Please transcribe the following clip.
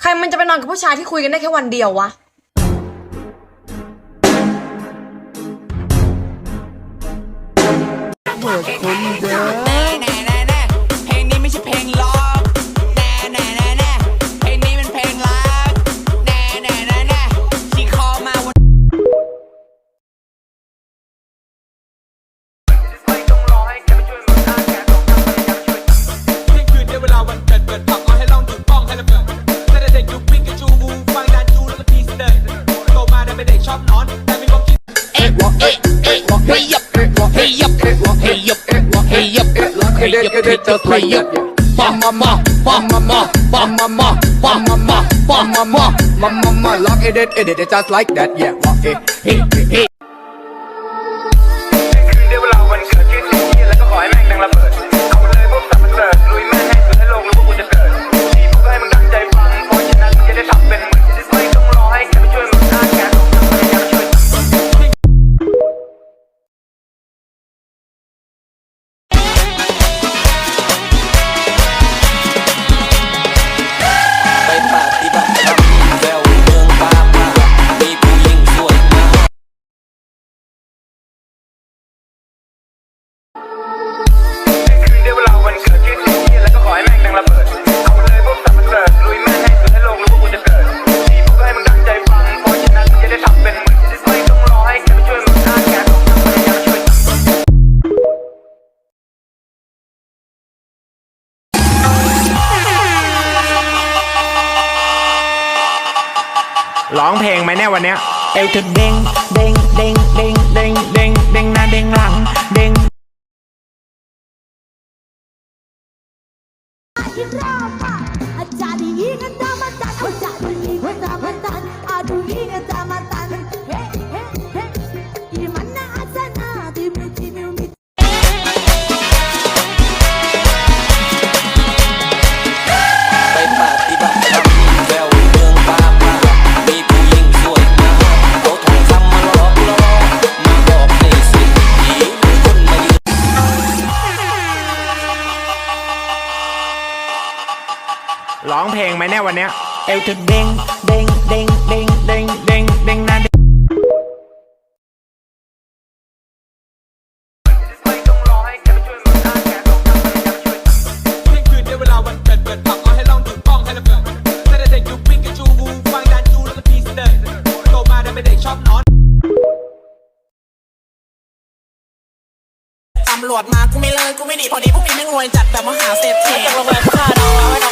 ใครมันจะไปนอนกับผู้ชายที่คุยกันได้แค่วันเดียววะ welcome, down. up, hey up, hey up, hey up, hey up, hey up. Bam mama, bam mama, bam mama, bam mama, bam mama, mama mama. Lock it, it, it, it, just like that, yeah. Rock it, hey, hey. ร้องเพลงไหมเนี่ยวันเนี้ย เอวเธอเด้งเด้งเด้งเด้งเด้งเด้งเด้งหน้าเด้งหลังเด้ง อาจารย์ดีกันดามาจัดเอาจัด ร้องเพลงไหมแน่วันเนี้ยเอวเธอเด้งเด้งเด้งเด้งเด้งเด้งเด้งน้าตำรวจมากูไม่เลิกูไม่หนีพอดีพวกนี้แม่รวยจัดแบบมหาเศรษฐีลงเลยค่าดอก